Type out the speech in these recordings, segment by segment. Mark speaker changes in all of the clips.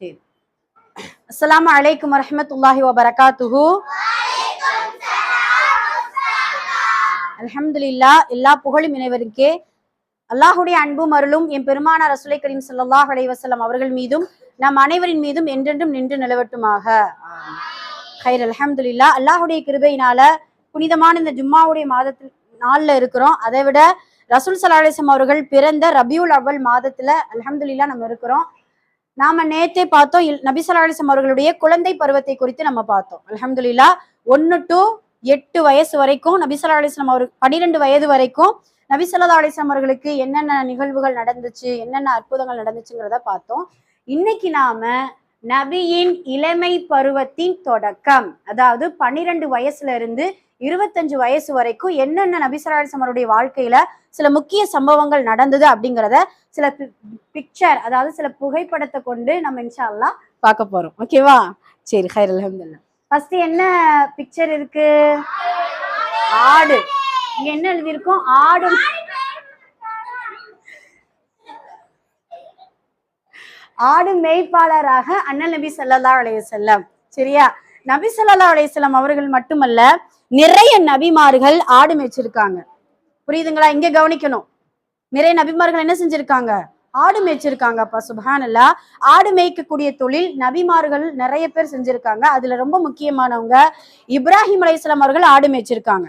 Speaker 1: சரி. அலைக்கும் வரமத்துல்லாஹி வபரகாத்துஹு. அலமதுல்லா எல்லா புகழும் இணைவருக்கே அல்லாஹுடைய அன்பும் அருளும் என் பெருமான ரசுலை கரீம் சல்லாஹ் அலைஹி அவர்கள் மீதும் நம் அனைவரின் மீதும் என்றென்றும் நின்று நிலவட்டுமாக. ஹைர் அலமதுல்லா அல்லாஹுடைய கிருபையினால புனிதமான இந்த ஜும்மாவுடைய மாதத்தில் நாள்ல இருக்கிறோம். அதை விட ரசூல் சலாஹம் அவர்கள் பிறந்த ரபியுல் அவ்வல் மாதத்துல அலமதுல்லா நம்ம இருக்கிறோம். நாம நேத்தே பார்த்தோம் இல்- நபி அவர்களுடைய குழந்தை பருவத்தை குறித்து நம்ம பார்த்தோம். அலமதுல்லா ஒன்னு டு எட்டு வயசு வரைக்கும் நபி அலிஸ்லாம் அவர் பன்னிரெண்டு வயது வரைக்கும் நபி அலிஸ்லாம் அவர்களுக்கு என்னென்ன நிகழ்வுகள் நடந்துச்சு என்னென்ன அற்புதங்கள் நடந்துச்சுங்கிறத பார்த்தோம். இன்னைக்கு நாம நபியின் இளமை பருவத்தின் தொடக்கம் அதாவது பன்னிரெண்டு வயசுல இருந்து இருபத்தஞ்சு வயசு வரைக்கும் என்னென்ன நபி அவருடைய வாழ்க்கையில சில முக்கிய சம்பவங்கள் நடந்தது அப்படிங்கிறத சில பிக்சர் அதாவது சில புகைப்படத்தை கொண்டு நம்ம இன்ஷால்லா பார்க்க போறோம். ஓகேவா சரி ஹைர் அலமதுல்லா ஃபர்ஸ்ட் என்ன பிக்சர் இருக்கு? ஆடு. இங்க என்ன எழுதியிருக்கோம்? ஆடும் ஆடு மேய்ப்பாளராக அண்ணல் நபி ஸல்லல்லாஹு அலைய செல்லம் சரியா? நபி சல்லா அலைய செல்லம் அவர்கள் மட்டுமல்ல நிறைய நபிமார்கள் ஆடு மேய்ச்சிருக்காங்க. புரியுதுங்களா? இங்க கவனிக்கணும். நிறைய நபிமார்கள் என்ன செஞ்சிருக்காங்க? ஆடு மேய்ச்சிருக்காங்க அப்பா சுபஹானல்லா. ஆடு மேய்க்கக்கூடிய தொழில் நபிமார்கள் நிறைய பேர் செஞ்சிருக்காங்க. அதுல ரொம்ப முக்கியமானவங்க இப்ராஹிம் அலைஹிஸ்ஸலாம் அவர்கள் ஆடு மேய்ச்சிருக்காங்க.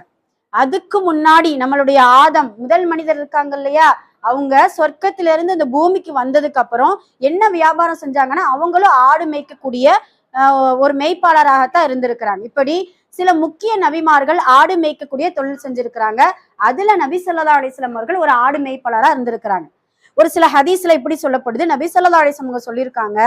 Speaker 1: அதுக்கு முன்னாடி நம்மளுடைய ஆதம் முதல் மனிதர் இருக்காங்க இல்லையா? அவங்க சொர்க்கத்துல இருந்து இந்த பூமிக்கு வந்ததுக்கு அப்புறம் என்ன வியாபாரம் செஞ்சாங்கன்னா அவங்களும் ஆடு மேய்க்கக்கூடிய ஆஹ், ஒரு மேய்ப்பாளராகத்தான் இருந்திருக்கிறாங்க. இப்படி சில முக்கிய நபிமார்கள் ஆடு மேய்க்கக்கூடிய தொழில் செஞ்சிருக்கிறாங்க. அதுல நபி ஸல்லல்லாஹு அலைஹி அவர்கள் ஒரு ஆடு மேய்ப்பாளரா இருந்திருக்கிறாங்க. ஒரு சில ஹதீஸ்ல இப்படி சொல்லப்படுது. நபி ஸல்லல்லாஹு அலைஹி அவங்க சொல்லியிருக்காங்க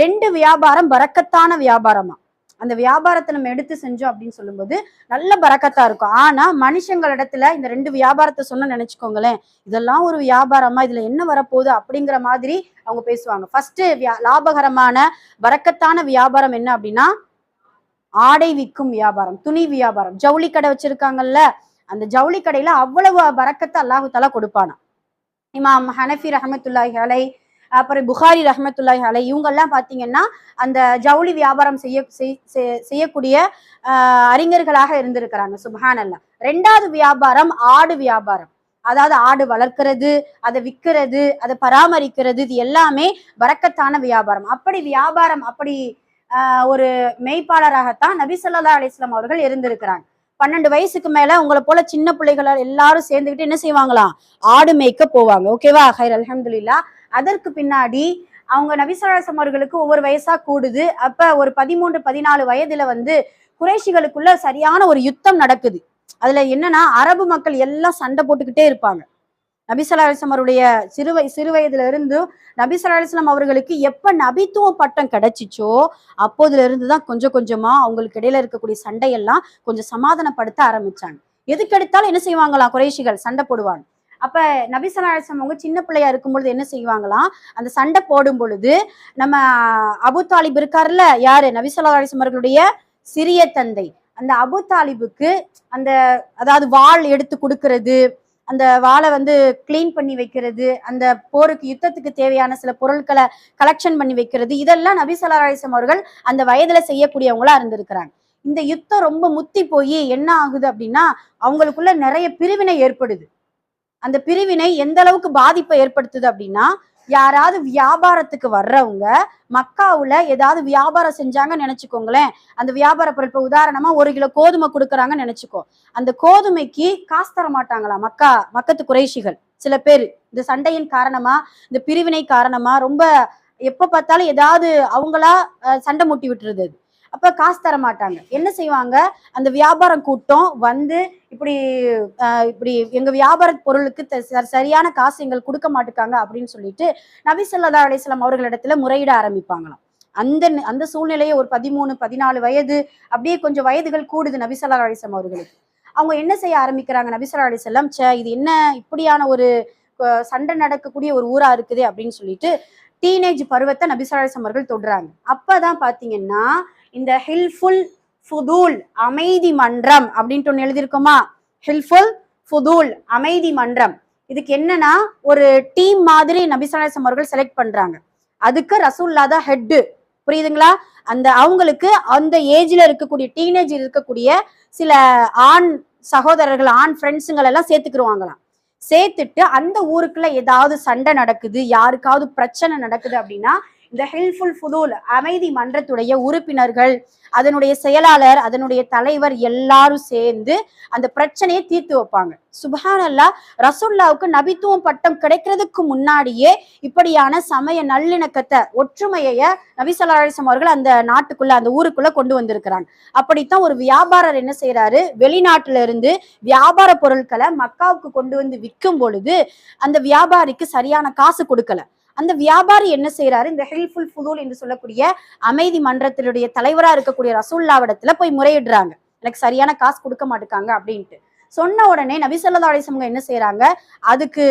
Speaker 1: ரெண்டு வியாபாரம் பறக்கத்தான வியாபாரமா? அந்த வியாபாரத்தை நம்ம எடுத்து செஞ்சோம் அப்படின்னு சொல்லும்போது நல்ல பறக்கத்தா இருக்கும். ஆனா மனுஷங்களிடத்துல இந்த ரெண்டு வியாபாரத்தை சொன்ன நினைச்சுக்கோங்களேன் இதெல்லாம் ஒரு வியாபாரமா? இதுல என்ன வரப்போகுது அப்படிங்கிற மாதிரி அவங்க பேசுவாங்க. ஃபர்ஸ்ட் லாபகரமான பறக்கத்தான வியாபாரம் என்ன அப்படின்னா ஆடை விற்கும் வியாபாரம் துணி வியாபாரம் ஜவுளி கடை வச்சிருக்காங்கல்ல அந்த ஜவுளி கடையில அவ்வளவு பறக்கத்தை அல்லாஹு தாலா கொடுப்பானா? இமாம் ஹனஃபி ரஹமத்துல்லாஹி அலை அப்புறம் புகாரி ரஹமத்துல்லாஹி அலை இவங்கெல்லாம் பாத்தீங்கன்னா அந்த ஜவுளி வியாபாரம் செய்ய செய்- செய்யக்கூடிய ஆஹ், அறிஞர்களாக இருந்திருக்கிறாங்க. சுபஹான் ரெண்டாவது வியாபாரம் ஆடு வியாபாரம். அதாவது ஆடு வளர்க்கிறது அதை விற்கிறது அதை பராமரிக்கிறது இது எல்லாமே வரக்கத்தான வியாபாரம். அப்படி வியாபாரம் அப்படி ஒரு மெய்ப்பாளராகத்தான் நபிசல்லா அலிஸ்லாம் அவர்கள் இருந்திருக்கிறாங்க. பன்னெண்டு வயசுக்கு மேல உங்களை போல சின்ன பிள்ளைகள் எல்லாரும் சேர்ந்துக்கிட்டு என்ன செய்வாங்களாம்? ஆடு மேய்க்க போவாங்க. ஓகேவா ஹைர் அலமதுல்லா அதற்கு பின்னாடி அவங்க நபிசராசம் அவர்களுக்கு ஒவ்வொரு வயசா கூடுது. அப்ப ஒரு பதிமூன்று பதினாலு வயதுல வந்து குறைஷிகளுக்குள்ள சரியான ஒரு யுத்தம் நடக்குது. அதுல என்னன்னா அரபு மக்கள் எல்லாம் சண்டை போட்டுக்கிட்டே இருப்பாங்க. நபிசல்லாஸ்லாம் அவருடைய சிறுவை சிறு வயதுல இருந்து நபிசல்லாஸ்லாம் அவர்களுக்கு எப்ப நபித்துவ பட்டம் கிடைச்சிச்சோ அப்போதுல இருந்து தான் கொஞ்சம் கொஞ்சமா அவங்களுக்கு இடையில இருக்கக்கூடிய சண்டையெல்லாம் கொஞ்சம் சமாதானப்படுத்த ஆரம்பிச்சாங்க. எதுக்கு எடுத்தாலும் என்ன செய்வாங்களாம் குறைஷிகள்? சண்டை போடுவாங்க. அப்ப நபிசலாசம் அவங்க சின்ன பிள்ளையா இருக்கும் பொழுது என்ன செய்வாங்களாம் அந்த சண்டை போடும் பொழுது நம்ம அபு தாலிப் இருக்காருல்ல யாரு? நபிசலாசம் அவர்களுடைய சிறிய தந்தை. அந்த அபு தாலிபுக்கு அந்த அதாவது வாள் எடுத்து கொடுக்கறது அந்த வாளை வந்து கிளீன் பண்ணி வைக்கிறது அந்த போருக்கு யுத்தத்துக்கு தேவையான சில பொருட்களை கலெக்ஷன் பண்ணி வைக்கிறது இதெல்லாம் நபி ஸல்லல்லாஹு அவர்கள் அந்த வயதுல செய்யக்கூடியவங்களா இருந்திருக்கிறாங்க. இந்த யுத்தம் ரொம்ப முத்தி போய் என்ன ஆகுது அப்படின்னா அவங்களுக்குள்ள நிறைய பிரிவினை ஏற்படுது. அந்த பிரிவினை எந்த அளவுக்கு பாதிப்பை ஏற்படுத்துது அப்படின்னா யாராவது வியாபாரத்துக்கு வர்றவங்க மக்காவுல ஏதாவது வியாபாரம் செஞ்சாங்கன்னு நினைச்சுக்கோங்களேன். அந்த வியாபார பொருள் இப்போ உதாரணமா ஒரு கிலோ கோதுமை கொடுக்குறாங்கன்னு நினைச்சுக்கோ. அந்த கோதுமைக்கு காசு தர மாட்டாங்களா மக்கா மக்கத்து குறைஷிகள்? சில பேர். இந்த சண்டையின் காரணமா இந்த பிரிவினை காரணமா ரொம்ப எப்ப பார்த்தாலும் ஏதாவது அவங்களா சண்டை மூட்டி விட்டுறது அப்ப காசு தர மாட்டாங்க. என்ன செய்வாங்க? அந்த வியாபாரம் கூட்டம் வந்து இப்படி இப்படி எங்க வியாபார பொருளுக்கு ச- சரியான காசு எங்களுக்கு கொடுக்க மாட்டுக்காங்க அப்படின்னு சொல்லிட்டு நபி சொல்லா அலிஸ்லாம் அவர்களிடத்துல முறையிட ஆரம்பிப்பாங்களாம். அந்த அந்த சூழ்நிலையை ஒரு பதிமூணு பதினாலு வயது அப்படியே கொஞ்சம் வயதுகள் கூடுது நபிசல்லா ஸல்லல்லாஹு அவர்களுக்கு. அவங்க என்ன செய்ய ஆரம்பிக்கிறாங்க? நபிசல்லா ஸல்லல்லாஹு சே இது என்ன இப்படியான ஒரு சண்டை நடக்கக்கூடிய ஒரு ஊரா இருக்குது அப்படின்னு சொல்லிட்டு டீனேஜ் பருவத்தை நபி அவர்கள் தொடுறாங்க. அப்பதான் பாத்தீங்கன்னா இந்த ஹில்ஃபுல் ஃபுதூல் அமைதி மன்றம் அப்படின்ட்டு ஒன்று எழுதியிருக்கோமா? ஹில்ஃபுல் ஃபுதூல் அமைதி மன்றம். இதுக்கு என்னன்னா ஒரு டீம் மாதிரி நபிசலாசம் அவர்கள் செலக்ட் பண்றாங்க. அதுக்கு ரசூல்லா தான் ஹெட்டு. புரியுதுங்களா? அந்த அவங்களுக்கு அந்த ஏஜ்ல இருக்கக்கூடிய டீனேஜ் இருக்கக்கூடிய சில ஆண் சகோதரர்கள் ஆண் ஃப்ரெண்ட்ஸுங்களெல்லாம் சேர்த்துக்கிருவாங்களாம். சேர்த்துட்டு அந்த ஊருக்குள்ள ஏதாவது சண்டை நடக்குது யாருக்காவது பிரச்சனை நடக்குது அப்படின்னா இந்த ஹெல்ப்ஃபுல் ஃபுதூல் அமைதி மன்றத்துடைய உறுப்பினர்கள் அதனுடைய செயலாளர் அதனுடைய தலைவர் எல்லாரும் சேர்ந்து அந்த பிரச்சனையை தீர்த்து வைப்பாங்க. சுபஹானல்லா ரசுல்லாவுக்கு நபித்துவம் பட்டம் கிடைக்கிறதுக்கு முன்னாடியே இப்படியான சமய நல்லிணக்கத்தை ஒற்றுமையை நபி அவர்கள் அந்த நாட்டுக்குள்ள அந்த ஊருக்குள்ள கொண்டு வந்திருக்கிறாங்க. அப்படித்தான் ஒரு வியாபாரர் என்ன செய்யறாரு வெளிநாட்டுல இருந்து வியாபார பொருட்களை மக்காவுக்கு கொண்டு வந்து விற்கும் பொழுது அந்த வியாபாரிக்கு சரியான காசு கொடுக்கல. அந்த வியாபாரி என்ன செய்யறாரு இந்த ஹில்ஃபுல் ஃபுதூல் என்று சொல்லக்கூடிய அமைதி மன்றத்தினுடைய தலைவரா இருக்கக்கூடிய ரசூல்லாவிடத்துல போய் முறையிடுறாங்க. எனக்கு சரியான காசு கொடுக்க மாட்டேங்காங்க அப்படின்ட்டு. சொன்ன உடனே நபிசல்லா ஸல்லல்லாஹு என்ன செய்யறாங்க அதுக்கு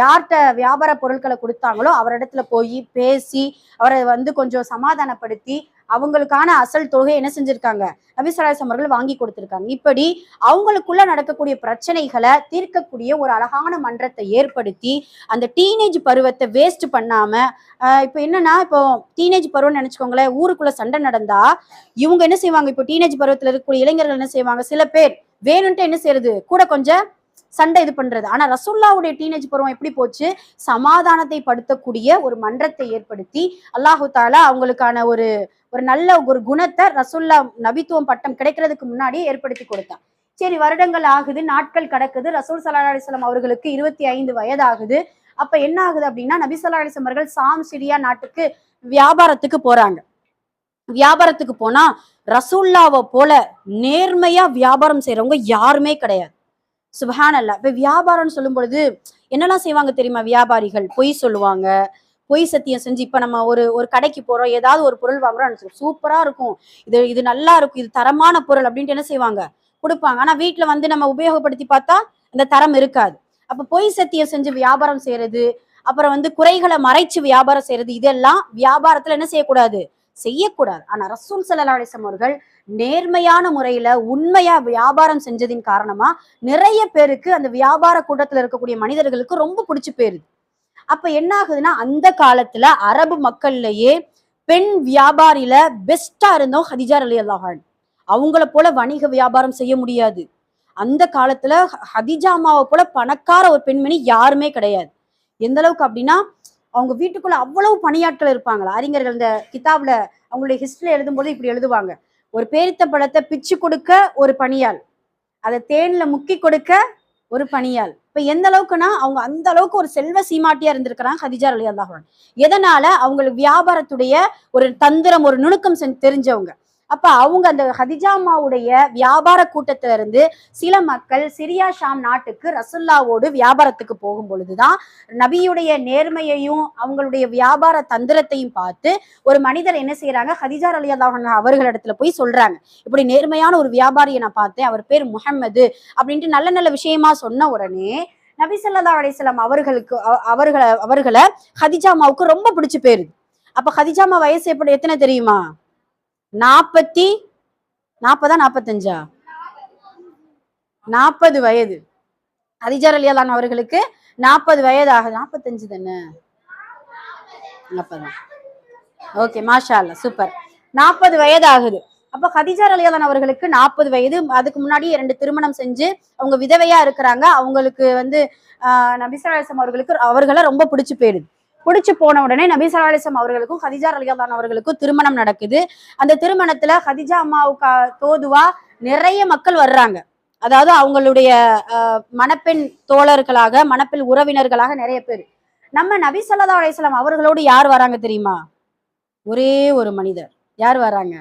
Speaker 1: யார்கிட்ட வியாபார பொருட்களை கொடுத்தாங்களோ அவரிடத்துல போய் பேசி அவரை வந்து கொஞ்சம் சமாதானப்படுத்தி அவங்களுக்கான அசல் தொகை என்ன செஞ்சிருக்காங்க? நபி அவர்கள் வாங்கி கொடுத்திருக்காங்க. இப்படி அவங்களுக்குள்ள நடக்கக்கூடிய பிரச்சனைகளை தீர்க்கக்கூடிய ஒரு அழகான மன்றத்தை ஏற்படுத்தி அந்த டீனேஜ் பருவத்தை வேஸ்ட் பண்ணாம இப்போ என்னன்னா இப்போ டீனேஜ் பருவம்னு நினைச்சுக்கோங்களேன் ஊருக்குள்ள சண்டை நடந்தா இவங்க என்ன செய்வாங்க? இப்போ டீனேஜ் பருவத்தில் இருக்கக்கூடிய இளைஞர்கள் என்ன செய்வாங்க? சில பேர் வேணும்ட்டு என்ன செய்யறது? கூட கொஞ்சம் சண்டை இது பண்றது. ஆனா ரசுல்லாவுடைய டீனேஜ் பருவம் எப்படி போச்சு? சமாதானத்தை படுத்தக்கூடிய ஒரு மன்றத்தை ஏற்படுத்தி அல்லாஹு தாலா அவங்களுக்கான ஒரு ஒரு நல்ல ஒரு குணத்தை ரசுல்லா நபித்துவம் பட்டம் கிடைக்கிறதுக்கு முன்னாடியே ஏற்படுத்தி கொடுத்தான். சரி வருடங்கள் ஆகுது நாட்கள் கடக்குது. ரசூல் சல்லா அலிஸ்லாம் அவர்களுக்கு இருபத்தி ஐந்து வயது ஆகுது அப்ப என்ன ஆகுது அப்படின்னா நபி சல்லா அலிஸ்லாம் அவர்கள் சாம் சிரியா நாட்டுக்கு வியாபாரத்துக்கு போறாங்க. வியாபாரத்துக்கு போனா ரசூல்லாவை போல நேர்மையா வியாபாரம் செய்யறவங்க யாருமே கிடையாது. சுபஹான் அல்லா இப்ப வியாபாரம்னு சொல்லும் பொழுது என்னெல்லாம் செய்வாங்க தெரியுமா வியாபாரிகள்? பொய் சொல்லுவாங்க. பொய் சத்தியம் செஞ்சு இப்ப நம்ம ஒரு ஒரு கடைக்கு போறோம் ஏதாவது ஒரு பொருள் வாங்குறோம் சூப்பரா இருக்கும். இது இது நல்லா இருக்கும். இது தரமான பொருள் அப்படின்ட்டு என்ன செய்வாங்க? கொடுப்பாங்க. ஆனா வீட்டுல வந்து நம்ம உபயோகப்படுத்தி பார்த்தா அந்த தரம் இருக்காது. அப்ப பொய் சத்தியம் செஞ்சு வியாபாரம் செய்யறது அப்புறம் வந்து குறைகளை மறைச்சு வியாபாரம் செய்யறது இதெல்லாம் வியாபாரத்துல என்ன செய்யக்கூடாது? செய்யக்கூடாது. ஆனா ரசூல் சல்லா அலிஸ்லாம் அவர்கள் நேர்மையான முறையில உண்மையா வியாபாரம் செஞ்சதின் காரணமா நிறைய பேருக்கு அந்த வியாபார கூட்டத்துல இருக்கக்கூடிய மனிதர்களுக்கு ரொம்ப பிடிச்சு போயிருது. அப்ப என்ன ஆகுதுன்னா அந்த காலத்துல அரபு மக்கள்லயே பெண் வியாபாரியில பெஸ்டா இருந்தோம் ஹதிஜா அலி அல்லாஹான் அவங்கள போல வணிக வியாபாரம் செய்ய முடியாது. அந்த காலத்துல ஹதிஜா அம்மாவை போல பணக்கார ஒரு பெண்மணி யாருமே கிடையாது. எந்த அளவுக்கு அப்படின்னா அவங்க வீட்டுக்குள்ள அவ்வளவு பணியாட்கள் இருப்பாங்களா? அறிஞர்கள் இந்த கிதாப்ல அவங்களுடைய ஹிஸ்டரி எழுதும்போது இப்படி எழுதுவாங்க. ஒரு பேரித்த பழத்தை பிச்சு கொடுக்க ஒரு பணியாள். அதை தேன்ல முக்கி கொடுக்க ஒரு பணியாள். இப்ப எந்த அளவுக்குன்னா அவங்க அந்த அளவுக்கு ஒரு செல்வ சீமாட்டியா இருந்திருக்கிறாங்க ஹதிஜா அலி அல்லாஹன் எதனால அவங்களுக்கு வியாபாரத்துடைய ஒரு தந்திரம் ஒரு நுணுக்கம் தெரிஞ்சவங்க? அப்ப அவங்க அந்த ஹதிஜாமாவுடைய வியாபார கூட்டத்துல இருந்து சில மக்கள் சிரியா ஷாம் நாட்டுக்கு ரசுல்லாவோடு வியாபாரத்துக்கு போகும் பொழுதுதான் நபியுடைய நேர்மையையும் அவங்களுடைய வியாபார தந்திரத்தையும் பார்த்து ஒரு மனிதர் என்ன செய்யறாங்க? ஹதிஜா அலி அல்லாஹன் அவர்களிடத்துல போய் சொல்றாங்க. இப்படி நேர்மையான ஒரு வியாபாரியை நான் பார்த்தேன். அவர் பேர் முஹம்மது அப்படின்ட்டு நல்ல நல்ல விஷயமா சொன்ன உடனே நபி அலிஸ்லாம் அவர்களுக்கு அவர்களை அவர்களை ஹதிஜாமாவுக்கு ரொம்ப பிடிச்சு போயிருது. அப்ப ஹதிஜாமா வயசு எப்படி எத்தனை தெரியுமா? நாற்பத்தி நாற்பதா நாற்பத்தஞ்சா நாற்பது வயது. ஹதிஜார் அலி அவர்களுக்கு நாற்பது வயது ஆகுது நாற்பத்தஞ்சு தானே? நாற்பதா ஓகே மாஷா அல்ல சூப்பர். நாற்பது வயது ஆகுது. அப்போ ஹதிஜா அலியாதான் அவர்களுக்கு நாற்பது வயது. அதுக்கு முன்னாடி ரெண்டு திருமணம் செஞ்சு அவங்க விதவையா இருக்கிறாங்க. அவங்களுக்கு வந்து நபிசராசம் அவர்களுக்கு அவர்களை ரொம்ப பிடிச்சு போயிடுது. பிடிச்சு போன உடனே நபிசலாசம் அவர்களுக்கும் ஹதிஜா அலியாதான் அவர்களுக்கும் திருமணம் நடக்குது. அந்த திருமணத்துல ஹதிஜா அம்மாவுக்கு தோதுவா நிறைய மக்கள் வர்றாங்க. அதாவது அவங்களுடைய மணப்பெண் தோழர்களாக மணப்பெண் உறவினர்களாக நிறைய பேர். நம்ம நபி சல்லா அலிஸ்லாம் அவர்களோடு யார் வராங்க தெரியுமா? ஒரே ஒரு மனிதர். யார் வராங்க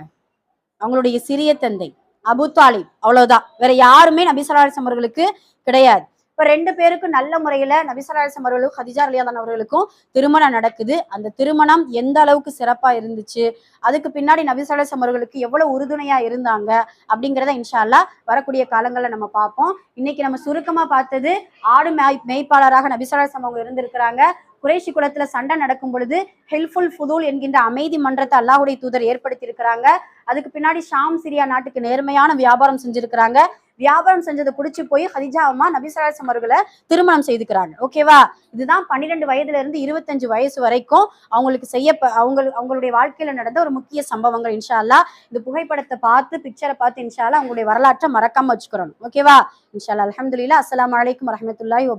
Speaker 1: அவங்களுடைய சிறிய தந்தை அபு தாலிப். அவ்வளவுதான். வேற யாருமே நபி ஸல்லல்லாஹு அவர்களுக்கு கிடையாது. இப்ப ரெண்டு பேருக்கும் நல்ல முறையில நபிசராசம் அவர்களுக்கும் ஹதிஜா அலியாதன் அவர்களுக்கும் திருமணம் நடக்குது. அந்த திருமணம் எந்த அளவுக்கு சிறப்பா இருந்துச்சு? அதுக்கு பின்னாடி நபிசராசம் அவர்களுக்கு எவ்வளவு உறுதுணையா இருந்தாங்க? அப்படிங்கிறத இன்ஷா வரக்கூடிய காலங்களில் நம்ம பார்ப்போம். இன்னைக்கு நம்ம சுருக்கமா பார்த்தது ஆடு மேய் மேய்ப்பாளராக நபிசராசம் அவங்க இருந்திருக்கிறாங்க. குறைஷி குலத்துல சண்டை நடக்கும் பொழுது ஹெல்ப்ஃபுல் ஃபுதூல் என்கின்ற அமைதி மன்றத்தை அல்லாஹுடைய தூதர் ஏற்படுத்தி இருக்கிறாங்க அதுக்கு பின்னாடி ஷாம் சிரியா நாட்டுக்கு நேர்மையான வியாபாரம் செஞ்சிருக்கிறாங்க. வியாபாரம் செஞ்சதை பிடிச்சி போய் ஹதிஜா அம்மா நபிசராசம் அவர்களை திருமணம் செய்துக்கிறாங்க. ஓகேவா இதுதான் பன்னிரெண்டு வயதுல இருந்து இருபத்தஞ்சு வயசு வரைக்கும் அவங்களுக்கு செய்ய அவங்க அவங்களுடைய வாழ்க்கையில நடந்த ஒரு முக்கிய சம்பவங்கள் இன்ஷால்லா இந்த புகைப்படத்தை பார்த்து பிக்சரை பார்த்து இன்ஷால்லா அவங்களுடைய வரலாற்றை மறக்காம வச்சுக்கிறோம் ஓகேவா இன்ஷால்லா அலமதுல்லா அஸ்லாம் வலைக்கம் அலைக்கும் வரஹ்மத்துல்லாஹி